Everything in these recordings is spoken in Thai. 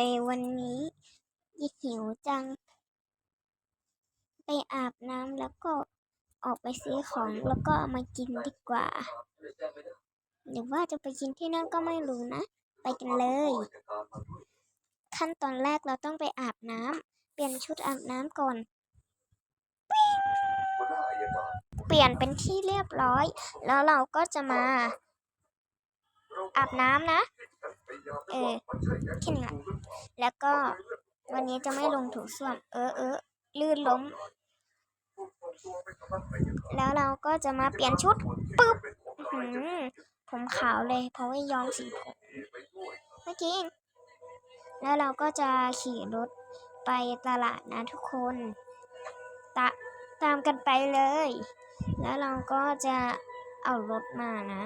ยวันนี้หิวจัง ไปอาบน้ำแล้วก็ออกไปซื้อของแล้วก็เอามากินดีกว่า หรือว่าจะไปกินที่นั่นก็ไม่รู้นะ ไปกันเลย ขั้นตอนแรกเราต้องไปอาบน้ำเปลี่ยนชุดอาบน้ำก่อน เปลี่ยนเป็นที่เรียบร้อย แล้วเราก็จะมา อาบน้ำนะ เออแค่นี้แหละแล้วก็วันนี้จะไม่ลงถูส้วม เออเออลื่นล้ม แล้วเราก็จะมาเปลี่ยนชุดปึ๊บหือผมขาวเลย เพราะว่าย้อมสีผมเมื่อกี้แล้วเราก็จะขี่รถไปตลาดนะทุกคนตะตามกันไปเลย แล้วเราก็จะเอารถมานะ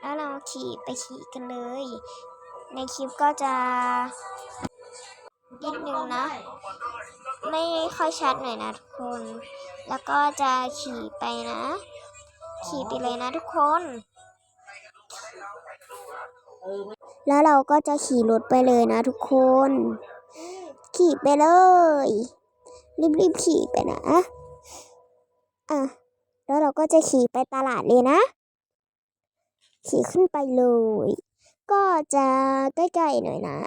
แล้วเราขี่ไปขี่กันเลย ในคลิปก็จะนิดนึงนะ ไม่ค่อยชัดหน่อยนะทุกคน แล้วก็จะขี่ไปนะ ขี่ไปเลยนะทุกคน แล้วเราก็จะขี่รถไปเลยนะทุกคน ขี่ไปเลย รีบๆขี่ไปนะ อะ แล้วเราก็จะขี่ไปตลาดเลยนะ ขี่ขึ้นไปเลย ก็จะใกล้ๆหน่อยนะ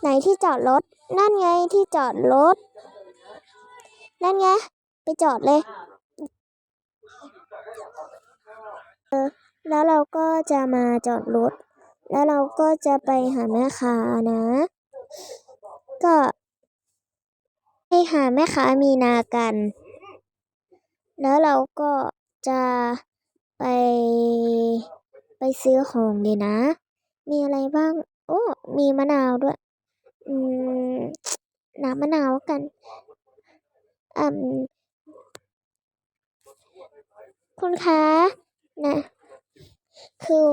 ไหนที่จอดรถ นั่นไงที่จอดรถ นั่นไง ไปจอดเลย แล้วเราก็จะมาจอดรถ แล้วเราก็จะไปหาแม่ค้านะ ก็ไปหาแม่ค้ามีนากัน แล้วเราก็จะไป ไปซื้อของดีนะ มีอะไรบ้าง โอ้ มีมะนาวด้วย อืม น้ำมะนาวกัน อืม คุณคะนะ คือ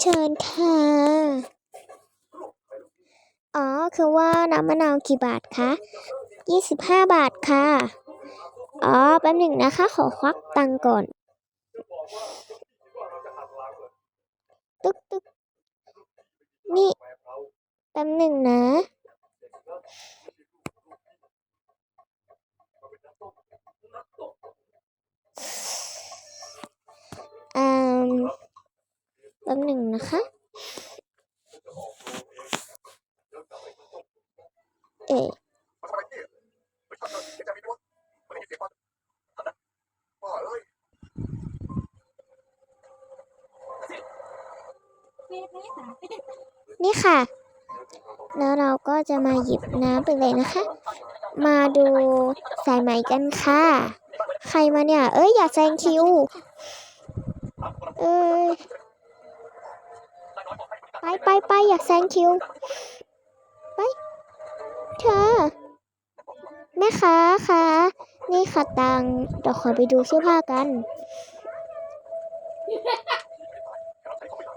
เชิญค่ะ อ๋อ คือว่าน้ำมะนาวกี่บาทคะยี่สิบห้าบาทค่ะ อ๋อ แป๊บหนึ่งนะคะ ขอควักตังก่อน ตึ๊กตึ๊กนี่แป๊บหนึ่งนะ อืมแป๊บหนึ่งนะคะ เอ๊ะ นี่ค่ะ แล้วเราก็จะมาหยิบน้ำไปเลยนะคะ มาดูสายไหมกันค่ะ ใครมาเนี่ย เอ้ยอย่าแซงคิว เอ้ยไปไปไปอย่าแซงคิว ไป เธอ แม่ค้าคะนี่ค่ะตังเดี๋ยวขอไปดูเสื้อผ้ากัน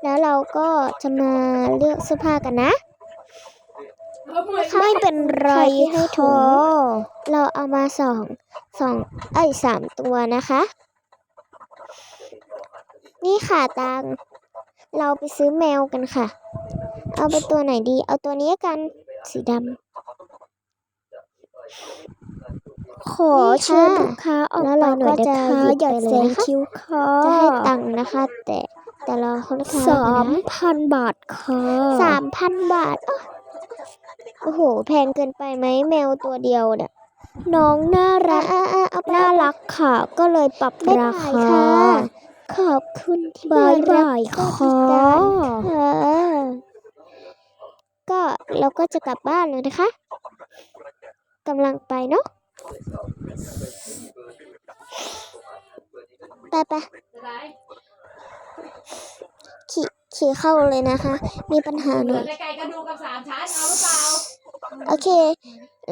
แล้วเราก็จะมาเลือกเสื้อผ้ากันนะไม่เป็นไรให้โทอเราเอามาสองสองเอ้ยสามตัวนะคะ นี่ค่ะตังเราไปซื้อแมวกันค่ะ เอาไปตัวไหนดี เอาตัวนี้กันสีดำขอเชิญลูกค้าออกไปหน่อยนะคะอย่าแซงคิวค่ะจะให้ตังค์นะคะ แต่ แต่รอเขาลูกค้าสามพันบาทค่ะสามพันบาท โอ้โห แพงเกินไปไหมแมวตัวเดียวเนี่ยน้องน่ารักน่ารักค่ะ ก็เลยปรับราคาขอบคุณที่บายบายค่ะก็เราก็จะกลับบ้านเลยนะคะกำลังไปเนาะไปไป ขี่ขี่เข้าเลยนะคะ มีปัญหาหน่อยไก่กระดูกกับสามชั้นเอาหรือเปล่าโอเค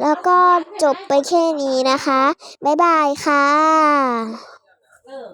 แล้วก็จบไปแค่นี้นะคะ บ๊ายบายค่ะเออ